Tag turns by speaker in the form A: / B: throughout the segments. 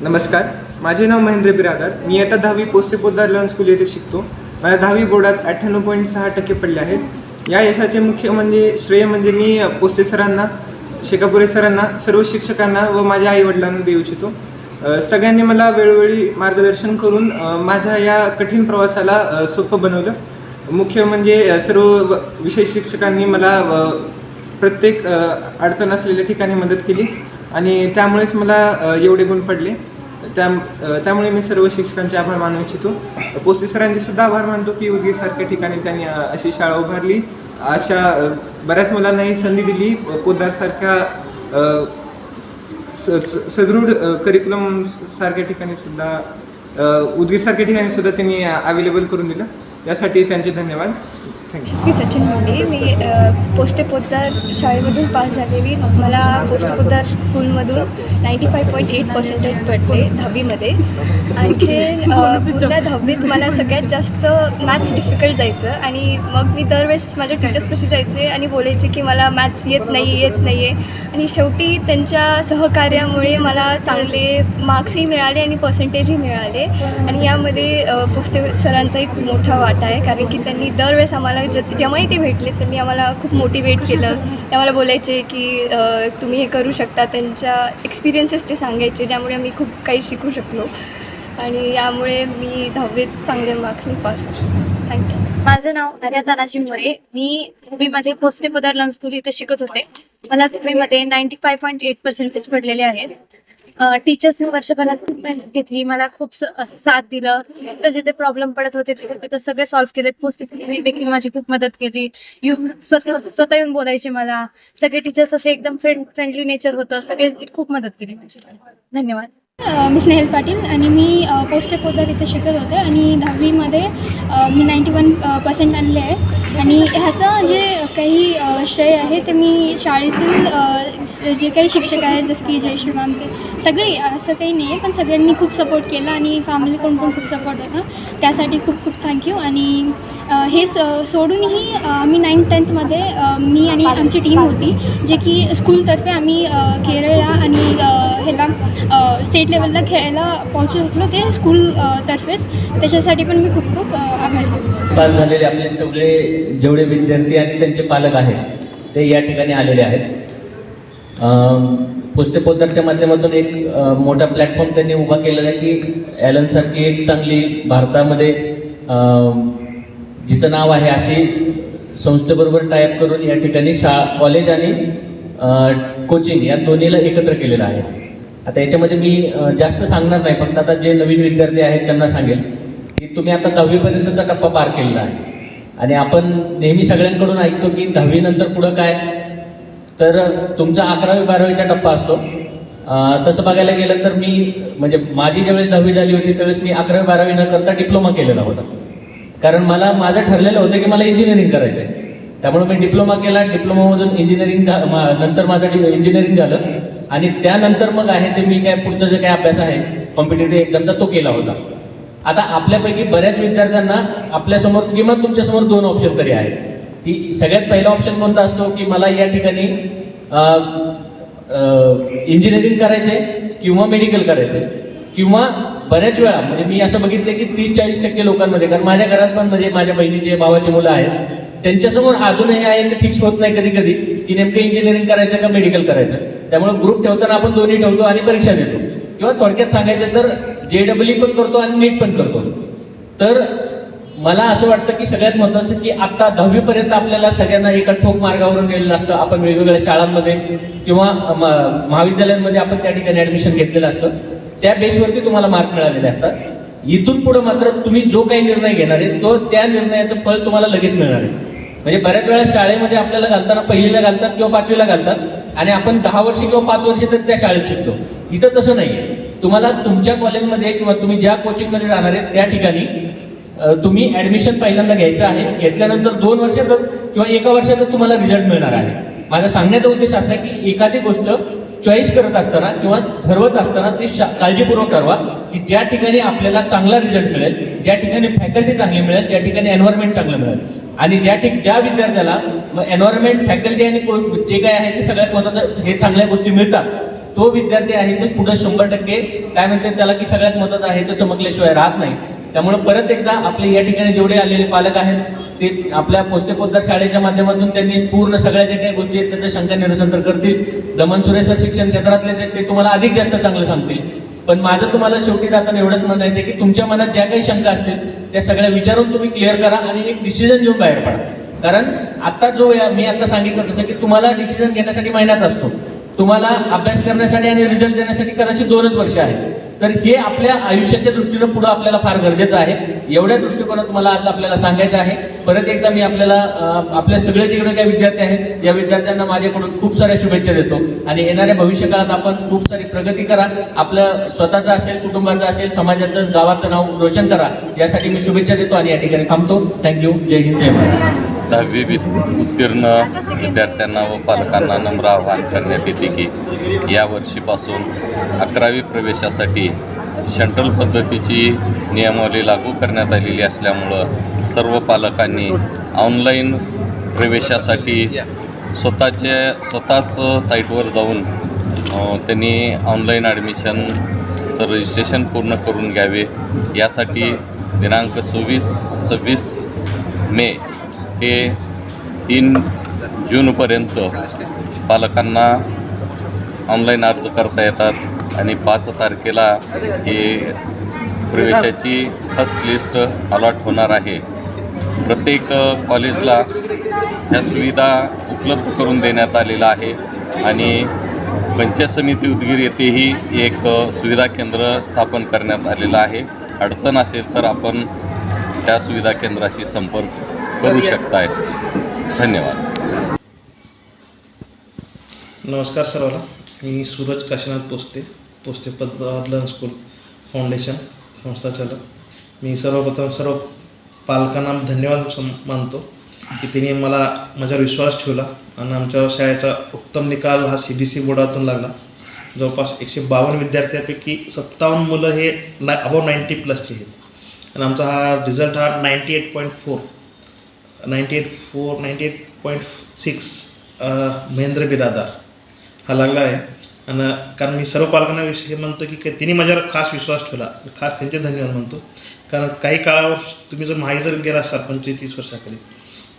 A: नमस्कार माझे नाव महेंद्र बिरादार. मी आता दहावी पोस्टे पोद्दार लर्न स्कूल येथे शिकतो. माझ्या दहावी बोर्डात अठ्ठ्याण्णव पॉईंट सहा टक्के पडले आहेत. या यशाचे मुख्य म्हणजे श्रेय म्हणजे मी पोस्टे सरांना शेकापुरे सरांना सर्व शिक्षकांना व माझ्या आईवडिलांना देऊ इच्छितो. सगळ्यांनी मला वेळोवेळी मार्गदर्शन करून माझ्या या कठीण प्रवासाला सोपं बनवलं. मुख्य म्हणजे सर्व व- विषय शिक्षकांनी मला प्रत्येक अडचण असलेल्या ठिकाणी मदत केली. आणि त्यामुळेच मला एवढे गुण पडले. त्या त्यामुळे मी सर्व शिक्षकांचे आभार मानू इच्छितो. पोस्टे सरांचे सुद्धा आभार मानतो की उदगीरसारख्या ठिकाणी त्यांनी अशी शाळा उभारली. अशा बऱ्याच बऱ्याच मुलांनाही संधी दिली. पोदारसारख्या स- स- सदृढ करिक्युलम सारख्या ठिकाणी सुद्धा उदगीरसारख्या ठिकाणी सुद्धा त्यांनी अवेलेबल करून दिलं. यासाठी त्यांचे धन्यवाद.
B: मी सचिन मुंडे मी पोस्ते पोद्दार शाळेमधून पास झालेली. मला पोस्ते पोद्दार स्कूलमधून ninety five point eight percentage पडते दहावीमध्ये. आणखीन अ, दहावीत मला सगळ्यात जास्त मॅथ्स डिफिकल्ट जायचं आणि मग मी दरवेळेस माझ्या टीचर्सपाशी जायचे आणि बोलायचे की मला मॅथ्स येत नाही येत नाही आहे आणि शेवटी त्यांच्या सहकार्यामुळे मला चांगले मार्क्सही मिळाले आणि पर्सेंटेजही मिळाले. आणि यामध्ये पोस्ते सरांचाही खूप मोठा वाट आहे. कारण की त्यांनी दरवेळेस आम्हाला ज जेव्हाही ते भेटले त्यांनी आम्हाला खूप मोटिवेट केलं. ते आम्हाला बोलायचे की तुम्ही हे करू शकता. त्यांच्या एक्सपिरियन्सेस ते सांगायचे ज्यामुळे आम्ही खूप काही शिकू शकलो. आणि यामुळे मी दहावीत चांगले मार्क्सनी पास थँक्यू
C: माझं नाव आर्या तानाजी मोरे. मी मुंबईमध्ये पोस्टे पोदार लर्न स्कूल इथे शिकत होते. मला मुंबईमध्ये ninety five point eight percentage पडलेले आहेत. टीचर्सनी वर्षभरात खूप मेहनत घेतली. मला खूप स- साथ दिलं. तर ते प्रॉब्लेम पडत होते ते सगळे सॉल्व्ह केलेत. पोस्टे देखील माझी खूप मदत केली. येऊन स्वतः स्वतः येऊन बोलायचे मला. सगळे टीचर्स असे एकदम फ्रेंड फ्रेंडली नेचर होतं. सगळे खूप मदत केली माझी. धन्यवाद.
D: मी स्नेहल पाटील आणि मी पोस्ट पोस्टे पोद्दार तिथे शिकत होते आणि दहावीमध्ये मी नाईंटी वन पर्सेंट आणले आहे. आणि ह्याचं जे काही विषय आहे ते मी शाळेतील जे काही शिक्षक आहेत जसं की जयश्री मॅम ते सगळे असं काही नाही आहे पण सगळ्यांनी खूप सपोर्ट केला आणि फॅमिलीकडून पण खूप सपोर्ट होता. त्यासाठी खूप खूप थँक्यू आणि हे स सोडूनही आम्ही नाईन्थ टेन्थमध्ये मी आणि आमची टीम होती जे की स्कूलतर्फे आम्ही केरळला आणि ह्याला स्टेट लेवलला खेळायला पोहोचू शकलो. ते स्कूलतर्फेच त्याच्यासाठी पण मी खूप खूप आभारी
E: झालेले आपले सगळे जेवढे विद्यार्थी आणि त्यांचे पालक आहेत ते या ठिकाणी आलेले आहेत. पुस्तकोत्तरच्या माध्यमातून एक मोठा प्लॅटफॉर्म त्यांनी उभा केलेला आहे की ॲलनसारखी एक चांगली भारतामध्ये जिथं जिचं नाव आहे अशी संस्थेबरोबर टायअप करून या ठिकाणी शा कॉलेज आणि कोचिंग या दोन्हीला एकत्र केलेलं आहे. आता याच्यामध्ये मी जास्त सांगणार नाही फक्त आता जे नवीन विद्यार्थी आहेत त्यांना सांगेल की तुम्ही आता दहावीपर्यंतचा टप्पा पार केलेला आहे. आणि आपण नेहमी सगळ्यांकडून ऐकतो की दहावीनंतर पुढं काय? तर तुमचा अकरावी बारावीचा टप्पा असतो. तसं बघायला गेलं तर मी म्हणजे माझी ज्यावेळेस दहावी झाली होती त्यावेळेस मी अकरावी बारावी न करता डिप्लोमा केलेला होता. कारण मला माझं ठरलेलं होतं की मला इंजिनिअरिंग करायचं आहे त्यामुळे मी डिप्लोमा केला. डिप्लोमामधून इंजिनिअरिंग मा- नंतर माझं इंजिनिअरिंग झालं. आणि त्यानंतर मग आहे ते मी काय पुढचा जे काय अभ्यास आहे कॉम्पिटेटिव्ह एक्झामचा तो केला होता. आता आपल्यापैकी बऱ्याच विद्यार्थ्यांना आपल्यासमोर किंवा तुमच्यासमोर दोन ऑप्शन तरी आहेत. की सगळ्यात पहिला ऑप्शन कोणता असतो? की मला या ठिकाणी इंजिनिअरिंग करायचे किंवा मेडिकल करायचे किंवा बऱ्याच वेळा म्हणजे मी असं बघितलं की तीस चाळीस टक्के लोकांमध्ये कारण माझ्या घरात पण म्हणजे माझ्या बहिणीचे भावाचे मुलं आहेत त्यांच्यासमोर अजूनही आहे ते फिक्स होत नाही कधी कधी की नेमकं इंजिनिअरिंग करायचं का मेडिकल करायचं. त्यामुळे ग्रुप ठेवताना आपण दोन्ही ठेवतो आणि परीक्षा देतो. किंवा थोडक्यात सांगायचं तर जे डबल पण करतो आणि नीट पण करतो. तर मला असं वाटतं की सगळ्यात महत्त्वाचं की आत्ता दहावीपर्यंत आपल्याला सगळ्यांना एका ठोक मार्गावरून नेलेलं असतं. आपण वेगवेगळ्या शाळांमध्ये किंवा म- महाविद्यालयांमध्ये आपण त्या ठिकाणी ॲडमिशन घेतलेलं असतं. त्या बेसवरती तुम्हाला मार्क मिळालेले असतात. इथून पुढं मात्र तुम्ही जो काही निर्णय घेणार आहे तो त्या निर्णयाचं फळ तुम्हाला लगेच मिळणार आहे. म्हणजे बऱ्याच वेळा शाळेमध्ये आपल्याला घालताना पहिलीला घालतात किंवा पाचवीला घालतात आणि आपण दहा वर्ष किंवा पाच वर्ष तर त्या शाळेत शिकतो. इथं तसं नाही आहे तुम्हाला तुमच्या कॉलेजमध्ये किंवा तुम्ही ज्या कोचिंगमध्ये राहणार आहे त्या ठिकाणी तुम्ही ॲडमिशन पहिल्यांदा घ्यायचं आहे. घेतल्यानंतर दोन वर्षातच किंवा एका वर्षातच तुम्हाला रिझल्ट मिळणार आहे. माझा सांगण्याचा उद्देश असा आहे की एखादी गोष्ट चॉईस करत असताना किंवा ठरवत असताना ते शा काळजीपूर्वक ठरवा की ज्या ठिकाणी आपल्याला चांगला रिझल्ट मिळेल ज्या ठिकाणी फॅकल्टी चांगली मिळेल ज्या ठिकाणी एन्व्हायरमेंट चांगलं मिळेल. आणि ज्या ठिक ज्या विद्यार्थ्याला एन्व्हायरमेंट फॅकल्टी आणि को- जे काय आहे ते सगळ्यात महत्त्वाचं हे चांगल्या गोष्टी मिळतात. तो विद्यार्थी आहे तो पुढे शंभर टक्के काय म्हणतात त्याला की सगळ्यात मदत आहे तो चमकल्याशिवाय राहत नाही. त्यामुळे परत एकदा आपले या ठिकाणी जेवढे आलेले पालक आहेत ते आपल्या पोस्टेकोद्दार शाळेच्या माध्यमातून त्यांनी पूर्ण सगळ्या ज्या काही गोष्टी आहेत त्याचं शंका निरसन तर करतील. दमन सुरेश्वर शिक्षण क्षेत्रातले ते तुम्हाला अधिक जास्त चांगलं सांगतील. पण माझं तुम्हाला शेवटी जाताना एवढंच म्हणायचं आहे की तुमच्या मनात ज्या काही शंका असतील त्या सगळ्या विचारून तुम्ही क्लिअर करा आणि एक डिसिजन घेऊन बाहेर पडा. कारण आता जो या मी आता सांगितलं तसं की तुम्हाला डिसिजन घेण्यासाठी महिन्यात असतो. तुम्हाला अभ्यास करण्यासाठी आणि रिझल्ट देण्यासाठी कदाचित दोनच वर्ष आहे तर हे आपल्या आयुष्याच्या दृष्टीनं पुढं आपल्याला फार गरजेचं आहे. एवढ्या दृष्टिकोनात मला आज आपल्याला सांगायचं आहे. परत एकदा मी आपल्याला आपल्या सगळे जेवढे काही विद्यार्थी आहेत या विद्यार्थ्यांना माझ्याकडून खूप साऱ्या शुभेच्छा देतो. आणि येणाऱ्या भविष्यकाळात आपण खूप सारी प्रगती करा. आपलं स्वतःचं असेल कुटुंबाचं असेल समाजाचं गावाचं नाव रोशन करा. यासाठी मी शुभेच्छा देतो आणि या ठिकाणी थांबतो. थँक्यू जय हिंद जय महाराष्ट्र
F: दहावी वि- उत्तीर्ण विद्यार्थ्यांना व पालकांना नम्र आवाहन करण्यात येते की यावर्षीपासून अकरावी प्रवेशासाठी सेंट्रल पद्धतीची नियमावली लागू करण्यात आलेली असल्यामुळं सर्व पालकांनी ऑनलाईन प्रवेशासाठी स्वतःचे स्वतःच साईटवर जाऊन त्यांनी ऑनलाईन ॲडमिशनचं रजिस्ट्रेशन पूर्ण करून घ्यावे. यासाठी दिनांक सव्वीस सव्वीस मे हे तीन जूनपर्यंत पालकांना ऑनलाईन अर्ज करता येतात आणि पाच तारखेला हे प्रवेशाची फर्स्ट लिस्ट अलॉट होणार आहे. प्रत्येक कॉलेजला ह्या सुविधा उपलब्ध करून देण्यात आलेला आहे आणि पंचायत समिती उदगीर येथेही एक सुविधा केंद्र स्थापन करण्यात आलेलं आहे. अडचण असेल तर आपण त्या सुविधा केंद्राशी संपर्क करू शकताय. धन्यवाद.
G: नमस्कार सर्वांना. मी सूरज काशीनाथ पोस्ते पोस्ते पद्म स्कूल फाउंडेशन संस्था चालक. मी सर्वप्रथम सर्व पालकांना धन्यवाद मानतो की त्यांनी मला माझ्यावर विश्वास ठेवला आणि आमच्या शाळेचा उत्तम निकाल हा सी बी सी बोर्डातून लागला. जवळपास एकशे बावन्न विद्यार्थ्यांपैकी सत्तावन्न मुलं हे ना अबाव नाईंटी प्लसचे आहेत. आणि आमचा हा रिझल्ट हा ninety eight point four ninety eight four ninety eight point six Mahendra Biradar हा लागला आहे. आणि कारण मी सर्व पालकांना विषय म्हणतो की तिने त्यांनी माझ्यावर खास विश्वास ठेवला. खास त्यांचे धन्यवाद म्हणतो. कारण काही काळावर तुम्ही जर माहीत जर गेला असाल पंचवीस तीस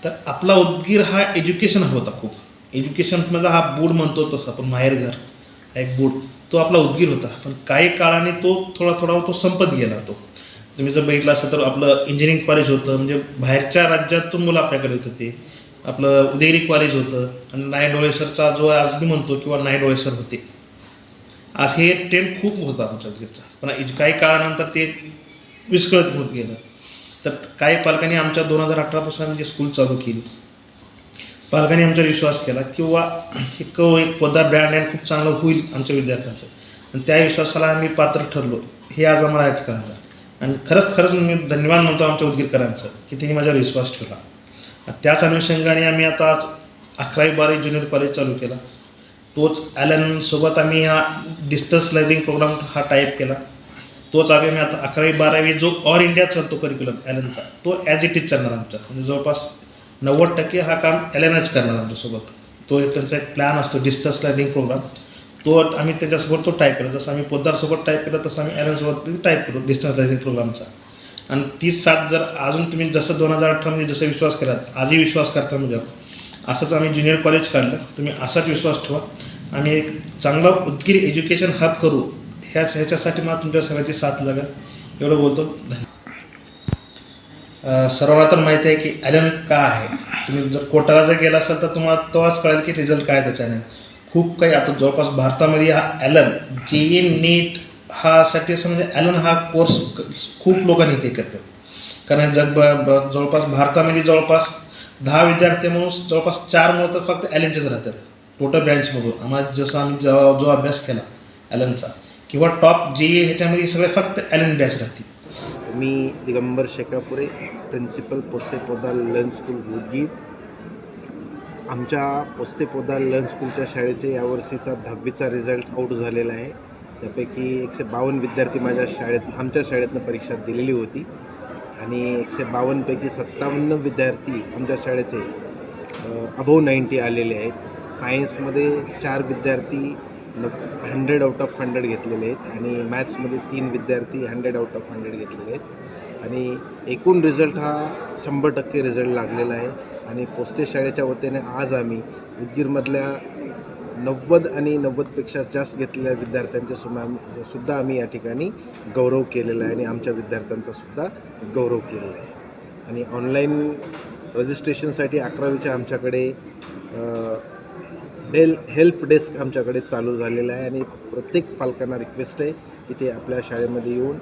G: तर आपला उदगीर हा एज्युकेशन होता खूप. एज्युकेशन म्हणजे हा बूड म्हणतो तसं आपण माहेरघर हा एक बूड तो आपला उदगीर होता. पण काही काळाने तो थोडा थोडा तो संपत गेला तो. तुम्ही जर बघितलं असेल तर आपलं इंजिनिअरिंग कॉलेज होतं म्हणजे बाहेरच्या राज्यातून मुलं आपल्याकडे येत होते. आपलं उदयगिरी कॉलेज होतं आणि नाय डोळेसरचा जो आज मी म्हणतो किंवा नाय डोळेसर होते. आज हे ट्रेंड खूप होता आमच्या उदगीरचा पण इज- काही काळानंतर ते विस्कळत होत गेलं. तर काही पालकांनी आमच्या दोन हजार अठरापासून आम्ही स्कूल चालू केली पालकांनी आमच्यावर विश्वास केला किंवा एक पदार ब्रँड अँड खूप चांगलं होईल आमच्या विद्यार्थ्यांचं. आणि त्या विश्वासाला आम्ही पात्र ठरलो. हे आज आम्हाला आज कळालं. आणि खरंच खरंच मी धन्यवाद म्हणतो आमच्या उदगीरकरांचं की त्यांनी माझ्यावर विश्वास ठेवला. त्याच अनुषंगाने आम्ही आता आज अकरावी बारावी ज्युनियर कॉलेज चालू केला. तोच ॲलनसोबत आम्ही हा डिस्टन्स लर्निंग प्रोग्राम हा टाईप केला. तोच आम्ही आता अकरावी बारावी जो ऑल इंडिया चालतो करिक्युलम ॲलनचा तो ॲज इट इज चालणार आमचा. म्हणजे जवळपास नव्वद टक्के हा काम ॲलनच करणार आमच्यासोबत तो एक त्यांचा एक प्लॅन असतो डिस्टन्स लर्निंग प्रोग्राम तो आम्ही त्याच्यासोबत तो टाईप केला. जसं आम्ही पोद्दारसोबत टाईप केला तसं आम्ही ॲलनसोबत टाईप करू डिस्टन्स लर्निंग प्रोग्रामचा आणि तीच सात जर अजून तुम्ही जसं दोन हजार अठरामध्ये जसं विश्वास केलात आजही विश्वास करता म्हणजे असंच आम्ही ज्युनियर कॉलेज काढलं. तुम्ही असाच विश्वास ठेवा. आम्ही एक चांगलं उदगीर एज्युकेशन हब करू. ह्याच ह्याच्यासाठी मला तुमच्या सगळ्याची साथ लागेल. एवढं बोलतो. सर्वांना तर माहिती आहे की ॲलन का आहे? तुम्ही जर कोटाला जर गेला असाल तर तुम्हाला तेव्हाच कळेल की रिझल्ट काय त्याच्याने. खूप काही आता जवळपास भारतामध्ये हा ॲलन जे ई नीट हा साठी असं म्हणजे ॲलन हा कोर्स खूप लोकांनी ते करतात. कारण जग जवळपास भारतामध्ये जवळपास दहा विद्यार्थी म्हणून जवळपास चार मुलं तर फक्त ॲलनचेच राहतात. टोटल ब्रँचमधून आम्हाला जसं आम्ही जो जो अभ्यास केला ॲलनचा किंवा टॉप जे ह्याच्यामध्ये सगळे फक्त ॲलन बॅच राहतील.
H: मी Digambar Shekapure principal Poste Podar learn school Udgir आमच्या पोस्ते पोदार लर्न स्कूलच्या शाळेचे यावर्षीचा दहावीचा रिझल्ट आऊट झालेला आहे. त्यापैकी एकशे बावन्न विद्यार्थी माझ्या शाळेत आमच्या शाळेतनं परीक्षा दिलेली होती. आणि एकशे बावन्नपैकी सत्तावन्न विद्यार्थी आमच्या शाळेचे अबोव नाईंटी आलेले आहेत. सायन्समध्ये चार विद्यार्थी हंड्रेड आउट ऑफ हंड्रेड घेतलेले आहेत. आणि मॅथ्समध्ये तीन विद्यार्थी हंड्रेड आउट ऑफ हंड्रेड घेतलेले आहेत. आणि एकूण रिझल्ट हा शंभर टक्के रिझल्ट लागलेला आहे. आणि पोस्ते शाळेच्या वतीने आज आम्ही उदगीरमधल्या नव्वद आणि नव्वदपेक्षा जास्त घेतलेल्या विद्यार्थ्यांचे सुमा सुद्धा आम्ही या ठिकाणी गौरव केलेला आहे आणि आमच्या विद्यार्थ्यांचा सुद्धा गौरव केलेला आहे. आणि ऑनलाईन रजिस्ट्रेशनसाठी अकरावीच्या आमच्याकडे डेल हेल्प डेस्क आमच्याकडे चालू झालेलं आहे आणि प्रत्येक पालकांना रिक्वेस्ट आहे की ते आपल्या शाळेमध्ये येऊन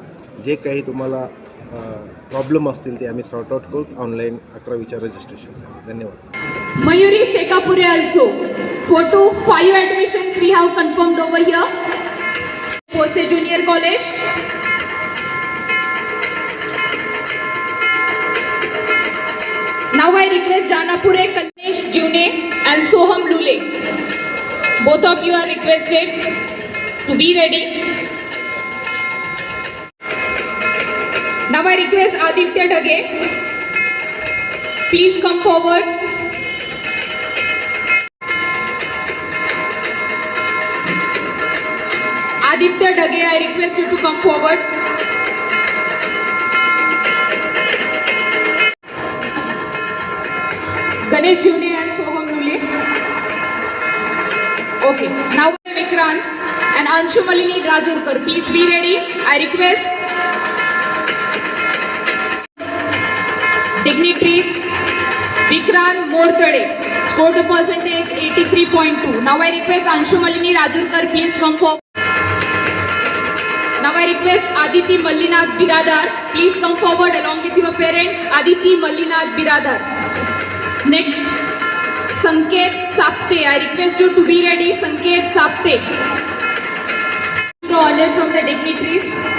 H: जे काही तुम्हाला प्रॉब्लेम असतील ते आम्ही सॉर्ट आउट करू. ऑनलाईन अकरा विचार
I: रजिस्ट्रेशन धन्यवाद. Mayuri Shekapure also photo five admissions we have confirm over हिसे ज्युनियर कॉलेज नाव I request Janapure Kannesh June and Soham Lule both of you are requested to be ready Now I request Aditya Dage. Please come forward. Aditya Dage, I request you to come forward. Ganesh juni and Soham Lule. Okay, now Vikran and Anshu Malini Rajurkar, please be ready. I request dignitaries Vikran Mortade, scored a percentage 83.2. Now I request Anshu Malini Rajurkar, please come forward. Now I request Aditi Mallinath Biradar, please come forward along with your parent Aditi Mallinath Biradar. Next, Sanket Sapte, I request you to be ready, Sanket Sapte. The order from the dignitaries.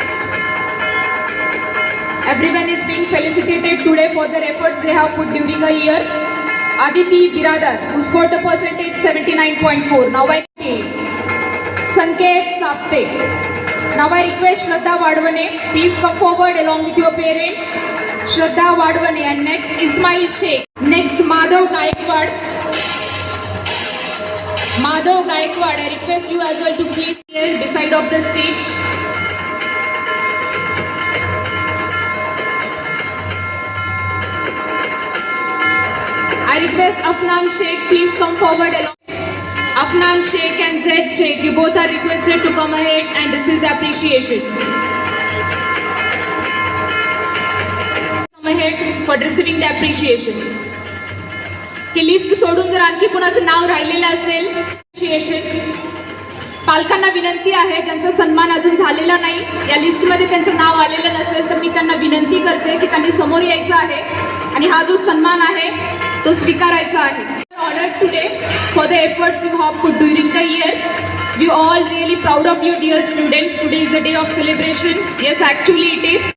I: Everyone is being felicitated today for their efforts they have put during a year. Aditi Biradar, who scored the percentage 79.4. Now I Sanket Sapte. Now I request Shraddha Vadvane, please come forward along with your parents. Shraddha Vadvane and next Ismail Sheikh. Next Madhav Gaikwad. Madhav Gaikwad, I request you as well to please here beside of the stage. I request Afnan Sheikh, please come forward along. Afnan Sheikh and Zed Sheikh, you both are requested to come ahead and this is the appreciation. Come ahead for receiving the appreciation. ही list सोडून जर आणखी कुणाचं नाव राहिलेलं असेल appreciation. पालकांना विनंती आहे त्यांचा सन्मान अजून झालेला नाही या लिस्टमध्ये त्यांचं नाव आलेलं नसेल तर मी त्यांना विनंती करते की त्यांनी समोर यायचं आहे आणि हा जो सन्मान आहे तो स्वीकारायचा आहे. Honour today for the efforts you have put during the year we all really proud of your dear students today is the day of celebration yes actually it is